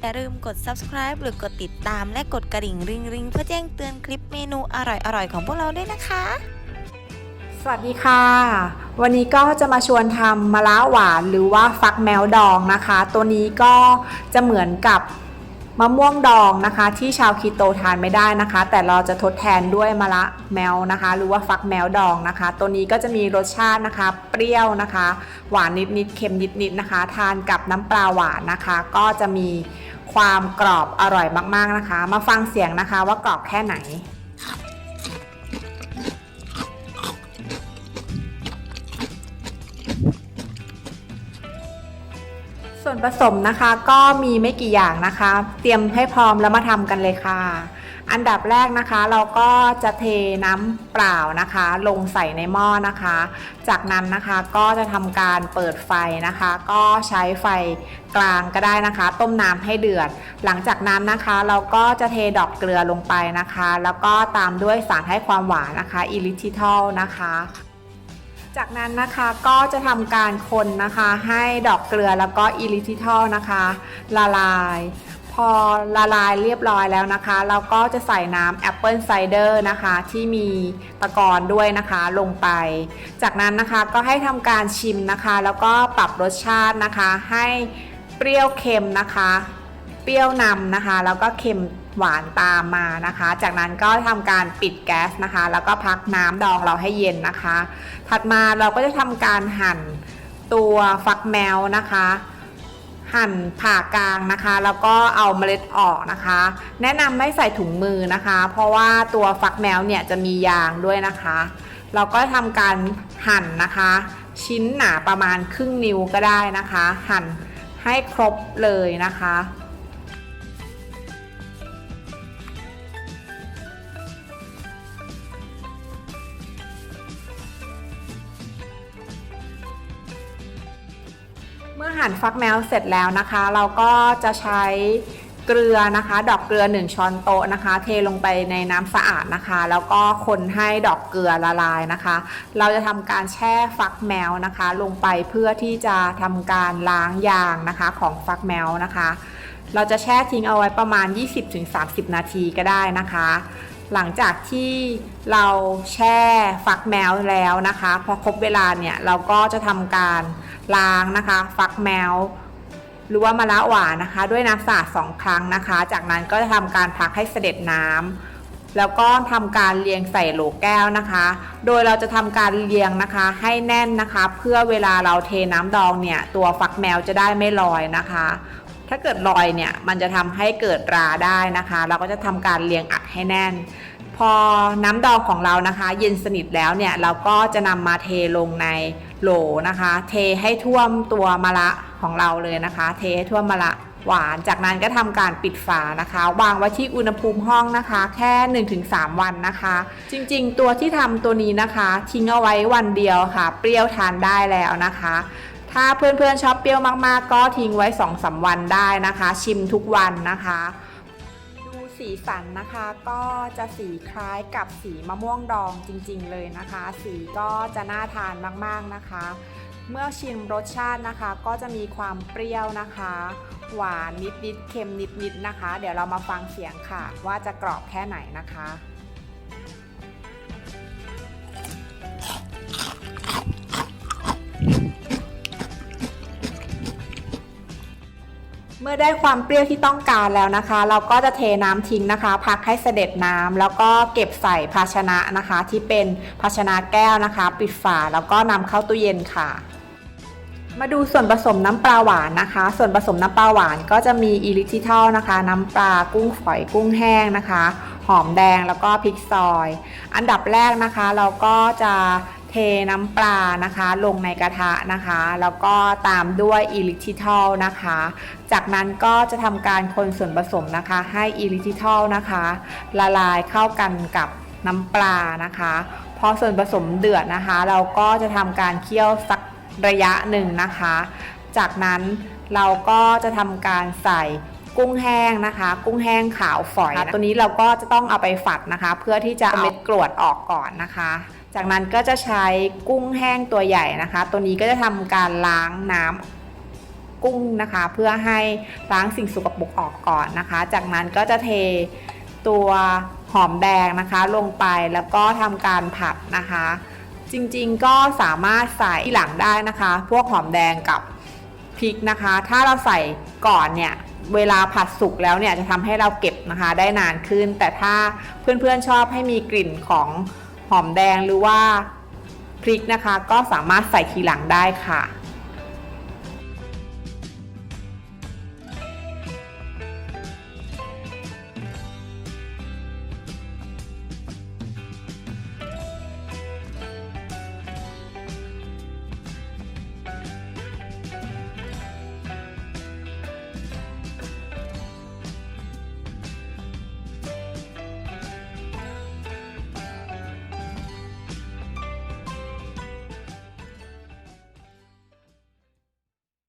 อย่าลืมกด subscribe หรือกดติดตามและกดกระดิ่งริงริงๆเพื่อแจ้งเตือนคลิปเมนูอร่อยๆ ของพวกเราด้วยนะคะ สวัสดีค่ะ วันนี้ก็จะมาชวนทำมะระหวานหรือว่าฟักแมวดองนะคะ ตัวนี้ก็จะเหมือนกับ มะม่วงดองนะคะ ที่ชาวคีโตทานไม่ได้นะคะ แต่เราจะทดแทนด้วยมะระแมวนะคะ หรือว่าฟักแมวดองนะคะ ตัวนี้ก็จะมีรสชาตินะคะ เปรี้ยวนะคะ หวานนิดๆเค็มนิดๆนะคะ ทานกับน้ำปลาหวานนะคะ ก็จะมีความกรอบอร่อยมากๆนะคะ มาฟังเสียงนะคะว่ากรอบแค่ไหน ส่วนผสมนะคะก็มีไม่กี่อย่างนะคะ เตรียมให้พร้อมแล้วมาทำกันเลยค่ะ อันดับแรกนะคะเราก็จะเทน้ำเปล่านะคะ ลงใส่ในหม้อนะคะ จากนั้นนะคะก็จะทำการเปิดไฟนะคะ ก็ใช้ไฟกลางก็ได้นะคะ ต้มน้ำให้เดือด หลังจากนั้นนะคะเราก็จะเทดอกเกลือลงไปนะคะ แล้วก็ตามด้วยสารให้ความหวานนะคะอิลิทิทอลนะคะ จากนั้นนะคะก็จะทำการคนนะคะให้ดอกเกลือแล้วก็อิลิทิทอลนะคะ ละลาย พอละลายเรียบร้อยแล้วนะคะ เราก็จะใส่น้ำแอปเปิลไซเดอร์นะคะ ที่มีตะกอนด้วยนะคะลงไป จากนั้นนะคะก็ให้ทำการชิมนะคะ แล้วก็ปรับรสชาตินะคะ ให้เปรี้ยวเค็มนะคะ เปรี้ยวนำนะคะ แล้วก็เค็ม หวานตามมานะคะ จากนั้นก็ทำการปิดแก๊สนะคะ แล้วก็พักน้ำดองเราให้เย็นนะคะ ถัดมาเราก็จะทำการหั่นตัวฟักแมวนะคะหั่นผ่ากลางนะคะ แล้วก็เอาเมล็ดออกนะคะ แนะนำไม่ใส่ถุงมือนะคะ เพราะว่าตัวฟักแมวเนี่ยจะมียางด้วยนะคะ เราก็ทำการหั่นนะคะ ชิ้นหนาประมาณครึ่งนิ้วก็ได้นะคะ หั่นให้ครบเลยนะคะ เมื่อหั่นฟักแมวเสร็จแล้วนะคะ เราก็จะใช้เกลือนะคะ ดอกเกลือ 1 ช้อนโต๊ะนะคะ เทลงไปในน้ำสะอาดนะคะ แล้วก็คนให้ดอกเกลือละลายนะคะ เราจะทำการแช่ฟักแมวนะคะ ลงไปเพื่อที่จะทำการล้างยางนะคะของฟักแมวนะคะ เราจะแช่ทิ้งเอาไว้ประมาณ 20-30 นาทีก็ได้นะคะ หลังจากที่เราแช่ฟักแมวแล้วนะคะ พอครบเวลาเนี่ยเราก็จะทำการล้างนะคะ ฟักแมวหรือว่ามะระหวานนะคะ ด้วยน้ำสะอาดสองครั้งนะคะ จากนั้นก็จะทำการพักให้เสด็จน้ำแล้วก็ทำการเรียงใส่โหลแก้วนะคะ โดยเราจะทำการเรียงนะคะ ให้แน่นนะคะ เพื่อเวลาเราเทน้ำดองเนี่ย ตัวฟักแมวจะได้ไม่ลอยนะคะ ถ้าเกิดลอยเนี่ยมันจะทำให้เกิดราได้นะคะ เราก็จะทำการเรียงอัดให้แน่น พอน้ำดองของเรานะคะ เย็นสนิทแล้วเนี่ยเราก็จะนำมาเทลงในโหลนะคะ เทให้ท่วมตัวมะระของเราเลยนะคะ เทให้ท่วมมะระหวานจากนั้นก็ทำการปิดฝานะคะ วางไว้ที่อุณหภูมิห้องนะคะ แค่ 1-3 วันนะคะ จริงๆ ตัวที่ทำตัวนี้นะคะ ทิ้งเอาไว้วันเดียวค่ะ เปรี้ยวทานได้แล้วนะคะ ถ้าเพื่อนๆชอบเปรี้ยวมากๆ ก็ทิ้งไว้2-3วันได้นะคะ ชิมทุกวันนะคะ ดูสีสันนะคะก็จะสีคล้ายกับสีมะม่วงดองจริงๆเลยนะคะ สีก็จะน่าทานมากๆนะคะ เมื่อชิมรสชาตินะคะ ก็จะมีความเปรี้ยวนะคะ หวานนิดๆเค็มนิดๆนะคะ เดี๋ยวเรามาฟังเสียงค่ะ ว่าจะกรอบแค่ไหนนะคะ มื่อได้ความเปรี้ยวที่ต้องการแล้วนะคะ เราก็จะเทน้ำทิ้งนะคะ พักให้เสด็จน้ำแล้วก็เก็บใส่ภาชนะนะคะ ที่เป็นภาชนะแก้วนะคะ ปิดฝาแล้วก็นำเข้าตู้เย็นค่ะ มาดูส่วนผสมน้ำปลาหวานนะคะ ส่วนผสมน้ำปลาหวานก็จะมีอิลิทิทอลนะคะ น้ำปลากุ้งฝอยกุ้งแห้งนะคะ หอมแดงแล้วก็พริกซอย อันดับแรกนะคะ เราก็จะ ทน้ำปลานะคะลงในกระทะนะคะ แล้วก็ตามด้วยอิลิทิทอลนะคะ จากนั้นก็จะทำการคนส่วนผสมนะคะ ให้อิลิทิทอลนะคะ ละลายเข้ากันกับน้ำปลานะคะ พอส่วนผสมเดือดนะคะ เราก็จะทำการเคี่ยวสักระยะหนึ่งนะคะ จากนั้นเราก็จะทำการใส่กุ้งแห้งนะคะ กุ้งแห้งขาวฝอยนะตัวนี้เราก็จะต้องเอาไปฝัดนะคะ เพื่อที่จะเอาเม็ดกรวดออกก่อนนะคะ จากนั้นก็จะใช้กุ้งแห้งตัวใหญ่นะคะ ตัวนี้ก็จะทำการล้างน้ำกุ้งนะคะ เพื่อให้ล้างสิ่งสกปรกออกก่อนนะคะ จากนั้นก็จะเทตัวหอมแดงนะคะ ลงไปแล้วก็ทำการผัดนะคะ จริงๆก็สามารถใส่ที่หลังได้นะคะ พวกหอมแดงกับพริกนะคะ ถ้าเราใส่ก่อนเนี่ยเวลาผัดสุกแล้วเนี่ยจะทำให้เราเก็บนะคะได้นานขึ้น แต่ถ้าเพื่อนๆชอบให้มีกลิ่นของ หอมแดงหรือว่าพริกนะคะ ก็สามารถใส่ทีหลังได้ค่ะ